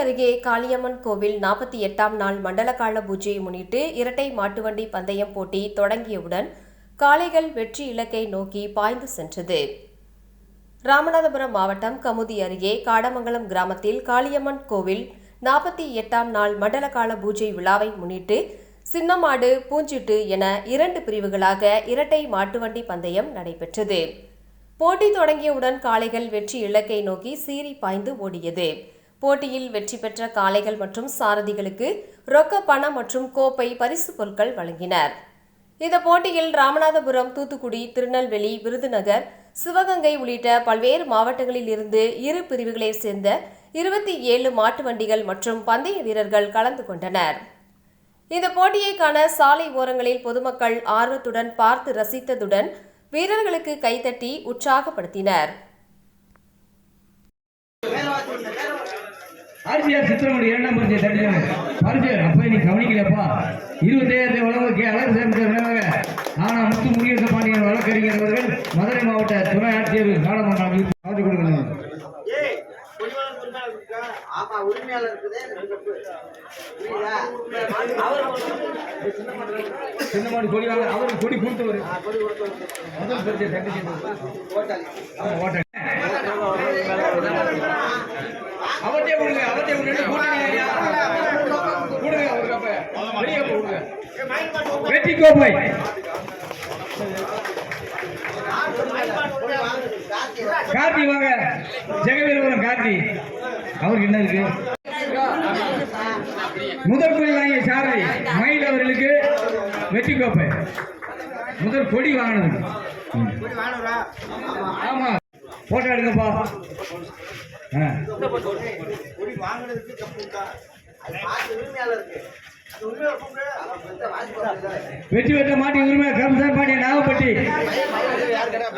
அருகே காளியம்மன் கோவில் நாற்பத்தி எட்டாம் நாள் மண்டலகால பூஜையை முன்னிட்டு இரட்டை மாட்டுவண்டி பந்தயம் போட்டி தொடங்கியவுடன் காளைகள் வெற்றி இலக்கை நோக்கி பாய்ந்து சென்றது. ராமநாதபுரம் மாவட்டம் கமுதி அருகே காடமங்கலம் கிராமத்தில் காளியம்மன் கோவில் நாற்பத்தி எட்டாம் நாள் மண்டலகால பூஜை விழாவை முன்னிட்டு சின்னமாடு பூஞ்சிட்டு என இரண்டு பிரிவுகளாக இரட்டை மாட்டுவண்டி பந்தயம் நடைபெற்றது. போட்டி தொடங்கியவுடன் காளைகள் வெற்றி இலக்கை நோக்கி சீறி பாய்ந்து ஓடியது. போட்டியில் வெற்றி பெற்ற காளைகள் மற்றும் சாரதிகளுக்கு ரொக்க பணம் மற்றும் கோப்பை பரிசு பொருட்கள் வழங்கினர். இந்த போட்டியில் ராமநாதபுரம் தூத்துக்குடி திருநெல்வேலி விருதுநகர் சிவகங்கை உள்ளிட்ட பல்வேறு மாவட்டங்களில் இருந்து இரு பிரிவுகளைச் சேர்ந்த இருபத்தி ஏழு மாட்டு வண்டிகள் மற்றும் பந்தய வீரர்கள் கலந்து கொண்டனர். இந்த போட்டியை காண சாலை ஓரங்களில் பொதுமக்கள் ஆர்வத்துடன் பார்த்து ரசித்ததுடன் வீரர்களுக்கு கைதட்டி உற்சாகப்படுத்தினர். ஆர்பிஆர் சித்திரமணி இரண்டாம் பரிசை தட்டினாங்க பரிசு அப்ப நீ கவனிக்கலப்பா இருபத்தையாயிரத்தி வழங்குக்கு அழகு சேர்ந்த ஆனா முத்து முனியரச பாண்டியன் வழக்கறிஞர் அவர்கள் மதுரை மாவட்ட துணை ஆட்சியர் நாடாளுமன்றம் கலந்து கொடுக்கணும் ஆமா உரிமையாளர் இருக்குதே? சின்ன மாடு கொடி கொடுத்தவர். முதல் கூட்டணி ஐயா கொடுங்க ஒரு கப்ப. பெரிய கப்ப கொடுங்க. வெற்றி கோப்பை. கார்த்தி வாங்க. ஜெகவீரபுரம் கார்த்தி. அவருக்கு என்ன இருக்கு? முதல் கொடி வாங்கிய சாரதி மயில் அவர்களுக்கு வெற்றி கோப்பை. முதல் கொடி வாங்கினது. ஆமா. போட்டோ எடுங்கப்பா. வெற்றி பெற்ற மாட்டி உரிமை கம்சார் பாண்டிய நாகப்பட்டி.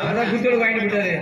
அதான் குத்தோடு வாங்கிட்டு விட்டாரு